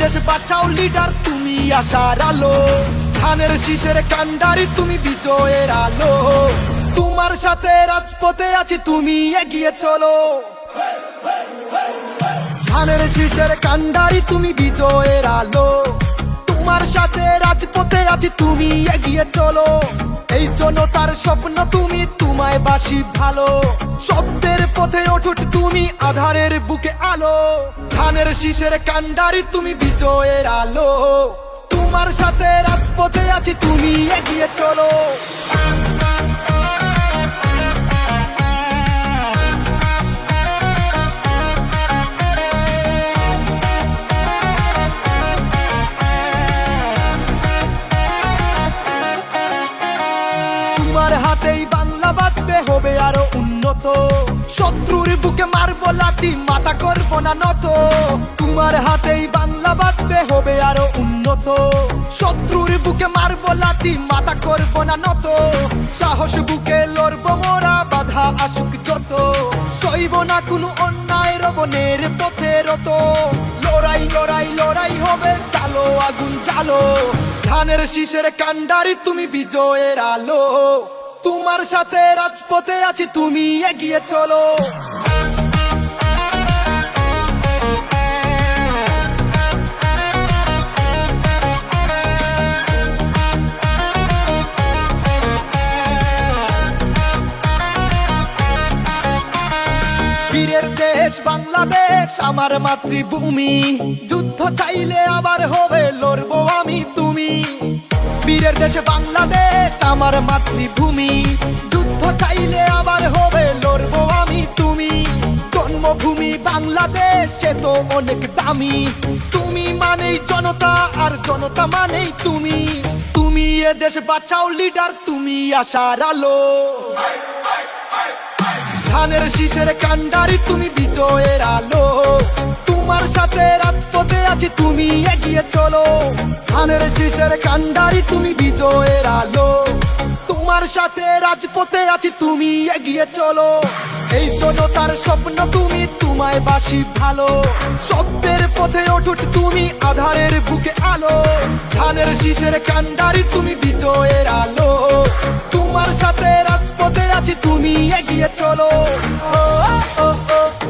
বাঁচাও লিডার, তুমি আশার আলো। ধানের শীষের কান্ডারি তুমি বিজয়ের আলো। তোমার সাথে রাজপথে আছি, তুমি এগিয়ে চলো। ধানের কান্ডারি তুমি বিজয়ের আলো। তোমার সাথে রাজপথে আছি, তুমি এগিয়ে চলো। এই জনতার স্বপ্ন তুমি তোমায় বাসি ভালো। সত্যের পথে তুমি আধারের বুকে আলো, ধানের শীষের কান্ডারি তুমি বিজয়ের আলো। তোমার সাথে রাজপথে আছি, তুমি এগিয়ে চলো। তোমার হাতেই না নত। তোমার হাতেই বাংলা বাঁচবে হবে আরও উন্নত। শত্রুর বুকে মারবো লাতি মাথা করব না নত। সাহস বুকে লড়বো মোরা, বাধা আসুক যত। সইব না কোনো অন্যায় রবনের পথে রত। লড়াই লড়াই লড়াই হবে, চালো, আগুন চালো। ধানের শীষের কান্ডারি তুমি বিজয়ের আলো। তোমার সাথে রাজপথে আছি, তুমি এগিয়ে চলো। বাংলাদেশ আমার মাতৃভূমি। যুদ্ধ চাইলে আবার হবে, লড়বো আমি তুমি। বীরের দেশ বাংলাদেশ আমার মাতৃভূমি। যুদ্ধ চাইলে আবার হবে, লড়বো আমি তুমি। জন্মভূমি বাংলাদেশ, সে তো অনেক দামি। তুমি মানেই জনতা, আর জনতা মানেই তুমি। তুমি এ দেশ বাঁচাও লিডার তুমি আশার আলো। ধানের শীষের কান্ডারি তুমি বিজয়ের আলো। তোমার সাথে রাজপথে আছি, তুমি এগিয়ে চলো। ধানের শীষের কান্ডারি তুমি বিজয়ের আলো। তোমার সাথে রাজপথে আছি, তুমি এগিয়ে চলো। এই জনতার স্বপ্ন তুমি তোমায় বাসি ভালো। সত্যের পথে ওঠুট তুমি আধারের বুকে আলো। ধানের শীষের কান্ডারি তুমি বিজয়ের আলো। আছি তুমি এগিয়ে চলো ও, ও, ও।